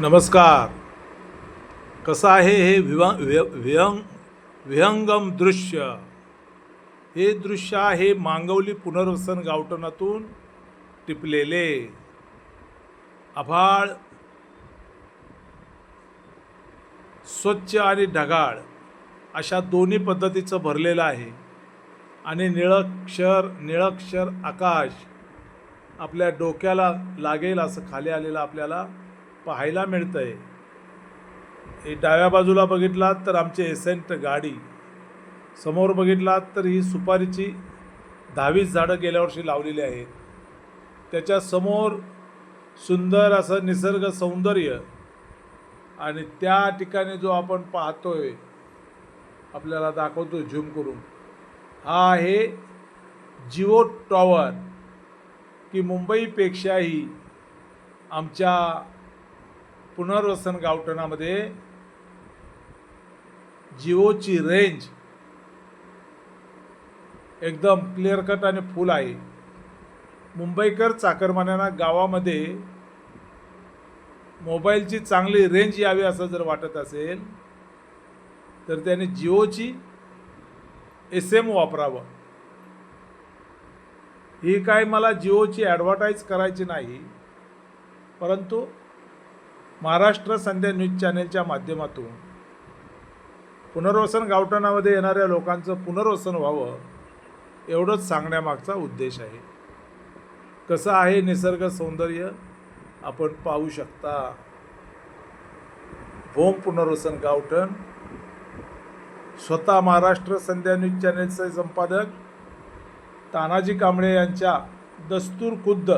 नमस्कार. कसं आहे हे विवा व्य विहंग विहंगम दृश्य? हे दृश्य आहे मांगवली पुनर्वसन गावठणातून टिपलेले. आभाळ स्वच्छ आणि ढगाळ अशा दोन्ही पद्धतीचं भरलेलं आहे. आणि निळक्षर निळक्षर आकाश आपल्या डोक्याला लागेल असं खाली आलेलं आपल्याला पाहायला मिळतंय. हे डाव्या बाजूला बघितलात तर आमची एसेंट गाडी. समोर बघितलात तर ही सुपारीची दहावीस झाडं गेल्या वर्षी लावलेली आहेत. त्याच्यासमोर सुंदर असं निसर्ग सौंदर्य आणि त्या ठिकाणी जो आपण पाहतोय आपल्याला दाखवतो झूम करून हा आहे जिओ टॉवर की मुंबईपेक्षाही आमच्या पुनर्वसन गावठणामध्ये जिओची रेंज एकदम क्लिअर कट आणि फुल आहे. मुंबईकर चाकरमान्यांना गावामध्ये मोबाईलची चांगली रेंज यावी असं जर वाटत असेल तर त्याने जिओची एस एम वापरावं. ही काय मला जिओची ॲडव्हर्टाईज करायची नाही परंतु महाराष्ट्र संध्या न्यूज चॅनेलच्या माध्यमातून पुनर्वसन गावठाणामध्ये येणाऱ्या लोकांचं पुनर्वसन व्हावं एवढंच सांगण्यामागचा उद्देश आहे. कसं आहे निसर्ग सौंदर्य? आपण पाहू शकता. भोम पुनर्वसन गावठण. स्वतः महाराष्ट्र संध्या न्यूज चॅनेलचे संपादक तानाजी कांबळे यांच्या दस्तूर खुद्द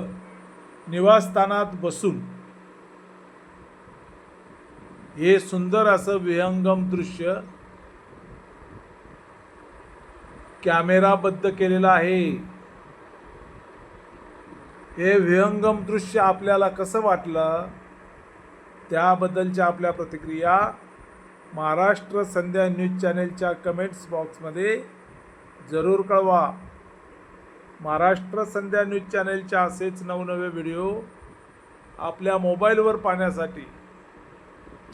निवासस्थानात बसून हे सुंदर असं विहंगम दृश्य कॅमेराबद्ध केलेलं आहे. हे विहंगम दृश्य आपल्याला कसं वाटलं? त्याबद्दलच्या आपल्या प्रतिक्रिया महाराष्ट्र संध्या न्यूज चॅनेलच्या कमेंट्स बॉक्समध्ये जरूर कळवा. महाराष्ट्र संध्या न्यूज चॅनेलच्या असेच नवनवे व्हिडिओ आपल्या मोबाईलवर पाहण्यासाठी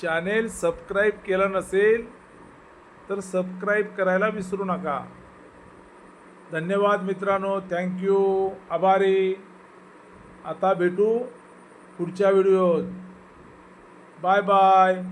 चॅनेल सबस्क्राईब केलं नसेल तर सबस्क्राईब करायला विसरू नका. धन्यवाद मित्रांनो थँक्यू आभारी. आता भेटू पुढच्या व्हिडिओत. Bye bye.